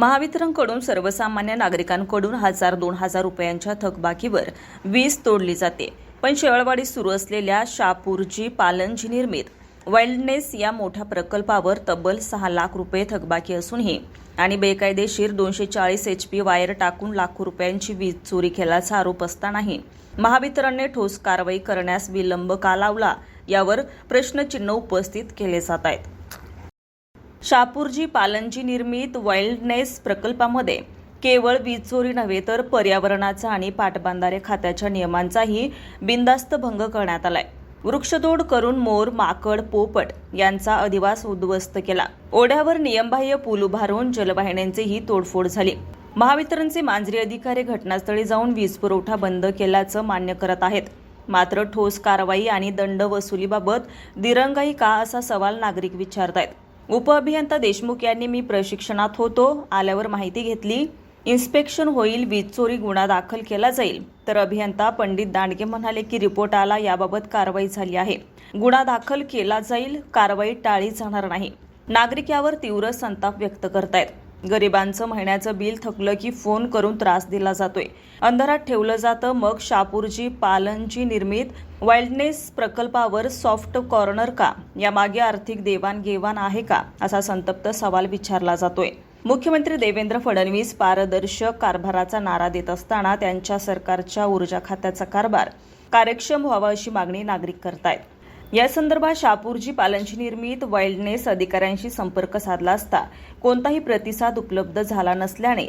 महावितरणकडून सर्वसामान्य नागरिकांकडून हजार दोन हजार रुपयांच्या थकबाकीवर वीज तोडली जाते. पण शेवाळवाडीत सुरू असलेल्या शापूरजी पालनजी निर्मित वाईल्डनेस या मोठ्या प्रकल्पावर तब्बल सहा लाख रुपये थकबाकी असूनही आणि बेकायदेशीर दोनशे चाळीस एच पी वायर टाकून लाखो रुपयांची वीज चोरी केल्याचा आरोप असतानाही महावितरणने ठोस कारवाई करण्यास विलंब का लावला यावर प्रश्नचिन्ह उपस्थित केले जात आहेत. शापूरजी पालनजी निर्मित वाईल्डनेस प्रकल्पामध्ये केवळ वीज चोरी नव्हे तर पर्यावरणाचा आणि पाटबंधारे खात्याच्या नियमांचाही बिंदास्त भंग करण्यात आलाय. वृक्षतोड करून मोर माकड पोपट यांचा अधिवास उद्ध्वस्त केला. ओढ्यावर नियमबाह्य पूल उभारून जलवाहिन्यांचीही तोडफोड झाली. महावितरणचे मांजरी अधिकारी घटनास्थळी जाऊन वीज पुरवठा बंद केल्याचं मान्य करत आहेत. मात्र ठोस कारवाई आणि दंड वसुलीबाबत दिरंगाई का असा सवाल नागरिक विचारत आहेत उपअभियंता देशमुख यांनी मी प्रशिक्षणात होतो. आल्यावर माहिती घेतली इन्स्पेक्शन होईल वीज चोरी गुन्हा दाखल केला जाईल. तर अभियंता पंडित दांडगे म्हणाले की रिपोर्ट आला याबाबत कारवाई झाली आहे. गुन्हा दाखल केला जाईल कारवाई टाळली जाणार नाही. नागरिक यावर तीव्र संताप व्यक्त करतायत. गरिबांचं महिन्याचं बिल थकलं की फोन करून त्रास दिला जातोय. अंधारात ठेवलं जातं मग शापूरजी पालनची निर्मित वाईल्डनेस प्रकल्पावर सॉफ्ट कॉर्नर का? यामागे आर्थिक देवाणघेवाण आहे का? असा संतप्त सवाल विचारला जातोय. मुख्यमंत्री देवेंद्र फडणवीस पारदर्शक कारभाराचा नारा देत असताना त्यांच्या सरकारच्या ऊर्जा खात्याचा कारभार. कार्यक्षम व्हावा अशी मागणी नागरिक करतायत. या संदर्भात शापूरजी पालनची निर्मित वाईल्डनेस अधिकाऱ्यांशी संपर्क साधला असता कोणताही प्रतिसाद उपलब्ध झाला नसल्याने